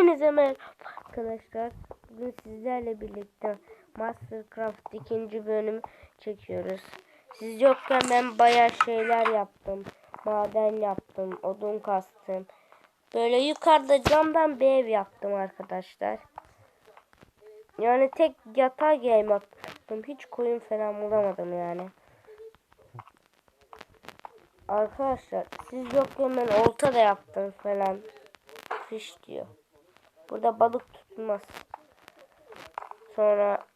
Hepinize merhaba arkadaşlar. Bugün sizlerle birlikte Mastercraft ikinci bölüm çekiyoruz. Siz yokken ben bayağı şeyler yaptım. Maden yaptım, odun kastım. Böyle yukarıda camdan bir ev yaptım arkadaşlar. Yani tek yatağa game attım. Hiç koyun falan bulamadım yani. Arkadaşlar siz yokken ben olta da yaptım falan. Fiş diyor. Burada balık tutmaz. Sonra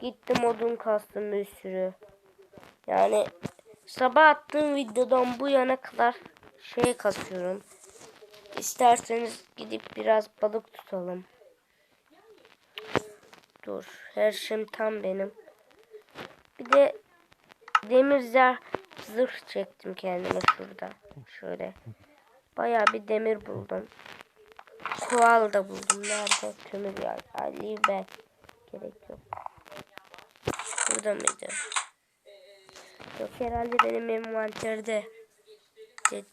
gittim odun kastım bir sürü. Yani sabah attığım videodan bu yana kadar şey kasıyorum. İsterseniz gidip biraz balık tutalım. Dur. Her şeyim tam benim. Bir de demir zırh, çektim kendime şurada. Şöyle. Bayağı bir demir buldum. Koal da buldum. Nerede? Kömür ya. Ali ben. Gerek yok. Burada mıydı? Yok herhalde benim envanterde. De.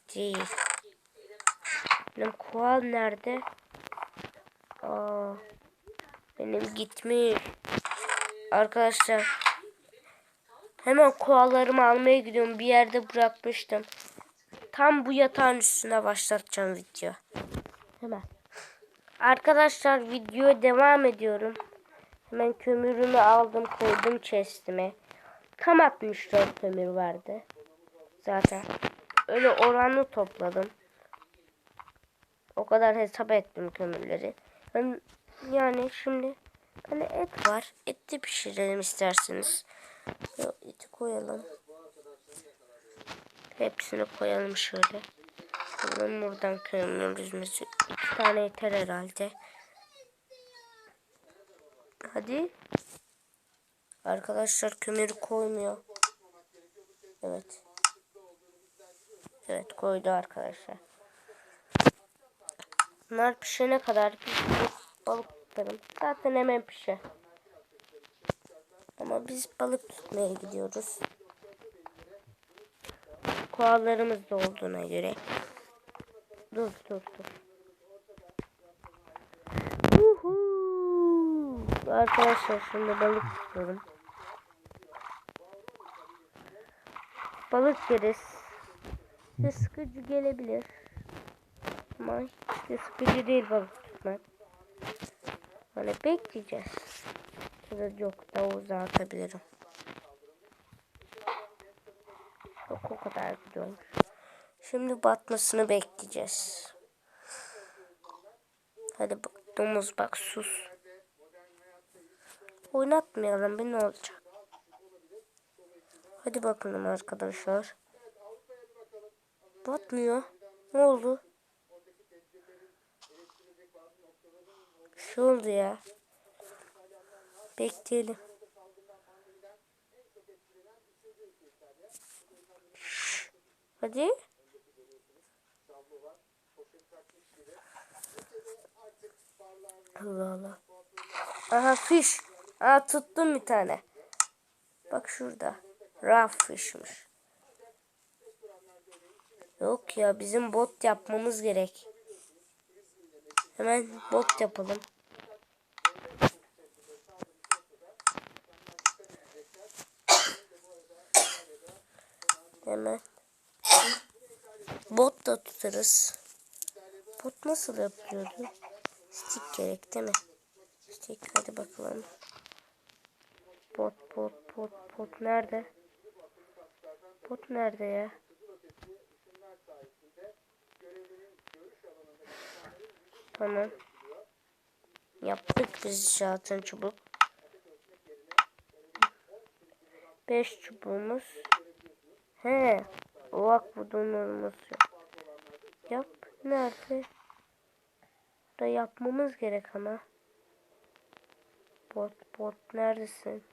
Benim koal nerede? Aa, benim gitmiş. Arkadaşlar. Hemen koalarımı almaya gidiyorum. Bir yerde bırakmıştım. Tam bu yatağın üstüne başlatacağım video. Hemen. Arkadaşlar videoya devam ediyorum. Hemen kömürümü aldım koydum chestime. Tam 64 kömür vardı. Zaten. Öyle oranlı topladım. O kadar hesap ettim kömürleri. Yani şimdi hani et var. Eti pişirelim isterseniz. Eti koyalım. Hepsini koyalım şöyle. Alalım buradan kömürümüzü. İki tane yeter herhalde. Hadi. Arkadaşlar kömürü koymuyor. Evet. Evet koydu arkadaşlar. Bunlar pişene kadar bir balık tutarım. Zaten hemen pişer. Ama biz balık tutmaya gidiyoruz. Kovalarımız da olduğuna göre. Dur dur dur. Uhu. Arkadaşlar şimdi balık tutuyorum. Balık yeriz. Size sıkıcı gelebilir. Ama hiç sıkıcı değil balık tutmak. Hani bekleyeceğiz. Ya da yok daha uzağa atabilirim. Yok o kadar gidiyormuş. Şimdi batmasını bekleyeceğiz. Hadi bak domuz bak sus. Oynatmayalım bir ne olacak. Hadi bakalım arkadaşlar. Batmıyor. Ne oldu? Şu oldu ya. Bekleyelim. Hadi. Allah Allah. Aha fiş. Aa tuttum bir tane. Bak şurada. Raf fişmiş. Yok ya bizim bot yapmamız gerek. Hemen bot yapalım. Hemen. Bot da tutarız. Bot nasıl yapıyordu? Stick gerek değil mi? Stick hadi bakalım. Bot bot bot bot nerede? Bot nerede ya? Tamam. Yaptık biz zaten çubuk. 5 çubuğumuz. He. Ovak budunlarımız yok. Yap. Nerede? Da yapmamız gerek ama. Bot bot neredesin?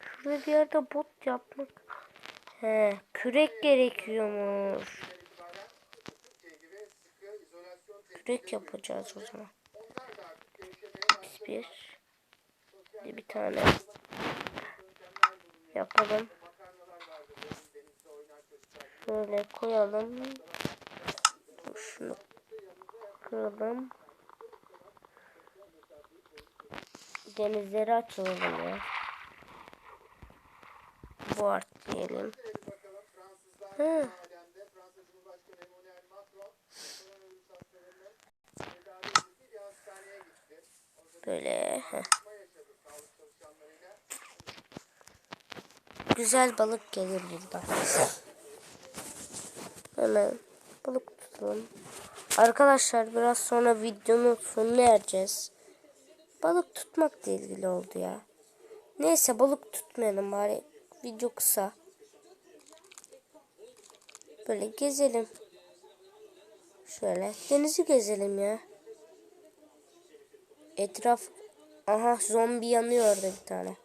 Şurada bir yerde bot yapmak. He, kürek gerekiyormuş. Kürek yapacağız o zaman. Bir. Bir, bir tane yapalım. Şöyle koyalım. Şunu kıralım. Denizleri açalım ya. Bu art diyelim. Hı. Böyle. heh. Güzel balık gelir burada. Hemen balık tutalım. Arkadaşlar biraz sonra videonun sonuna ereceğiz. Balık tutmakla ilgili oldu ya. Neyse balık tutmayalım bari. Video kısa. Böyle gezelim. Şöyle denizi gezelim ya. Etraf aha zombi yanıyor orada bir tane.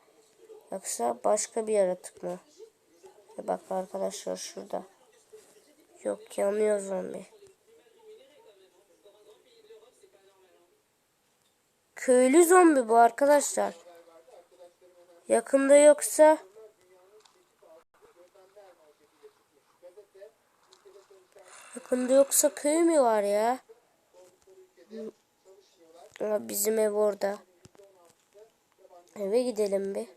Yoksa başka bir yaratık mı? Ya bak arkadaşlar şurada. Yok yanıyor zombi. Köylü zombi bu arkadaşlar. Yakında yoksa Yakında yoksa köy mü var ya? Ama bizim ev orada. Eve gidelim bir.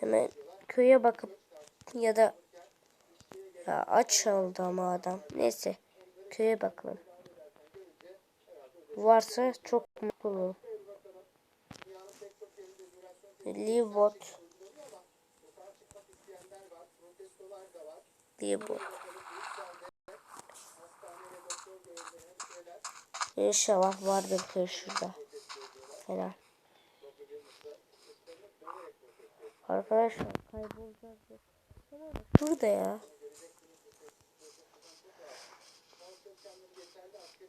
Hemen köye bakıp ya da ya aç oldu ama adam. Neyse köye bakalım. Varsa çok mutlu olurum. Libot. Libot. İnşallah vardır köy şurada. Falan. Arkadaşlar kaybolacağız. Burada ya.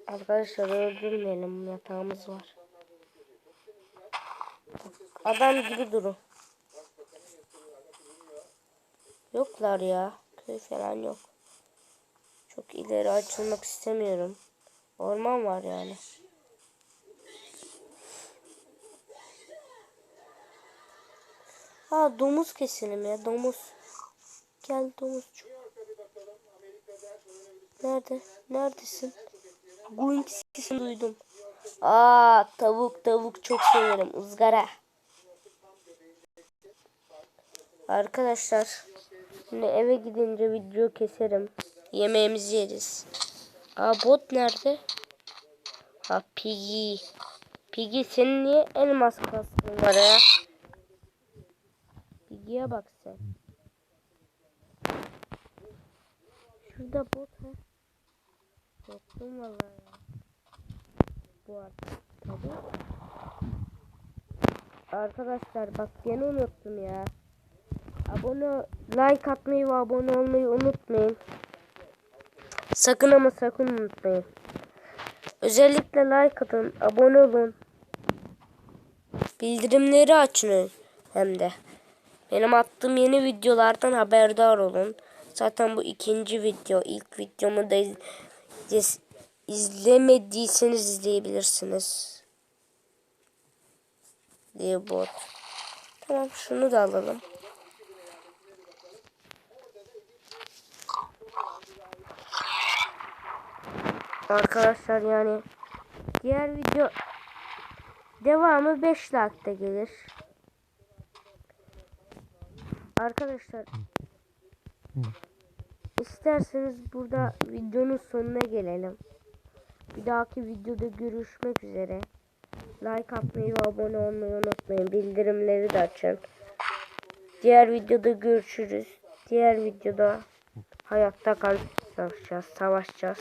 Arkadaşlar öldürmeyelim yatağımız var. Adam gibi durun. Yoklar ya. Köy falan yok. Çok ileri açılmak istemiyorum. Orman var yani. Ha domuz keselim ya domuz. Gel domuzcuk. Nerede? Neredesin? Guink sesini duydum. Aa tavuk tavuk çok severim. ızgara. Arkadaşlar şimdi eve gidince video keserim. Yemeğimizi yeriz. Aa bot nerede? Ha Piggy. Piggy senin niye elmas kaskın var ya? Piggy'ye bak sen. Şurada bot ha. Korktum vallahi ya. Bu artık tabii. Arkadaşlar bak yine unuttum ya. Abone like atmayı ve abone olmayı unutmayın. Sakın ama sakın unutmayın. Özellikle like atın, abone olun. Bildirimleri açın hem de. Benim attığım yeni videolardan haberdar olun. Zaten bu ikinci video. İlk videomu da iz- iz- izlemediyseniz izleyebilirsiniz. Diye bot. Tamam şunu da alalım. Arkadaşlar yani diğer video devamı 5 like'da gelir. Arkadaşlar isterseniz burada videonun sonuna gelelim. Bir dahaki videoda görüşmek üzere. Like atmayı ve abone olmayı unutmayın. Bildirimleri de açın. Diğer videoda görüşürüz. Diğer videoda hayatta kalıp savaşacağız. Savaşacağız.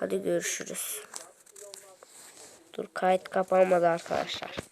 Hadi görüşürüz. Dur kayıt kapanmadı arkadaşlar.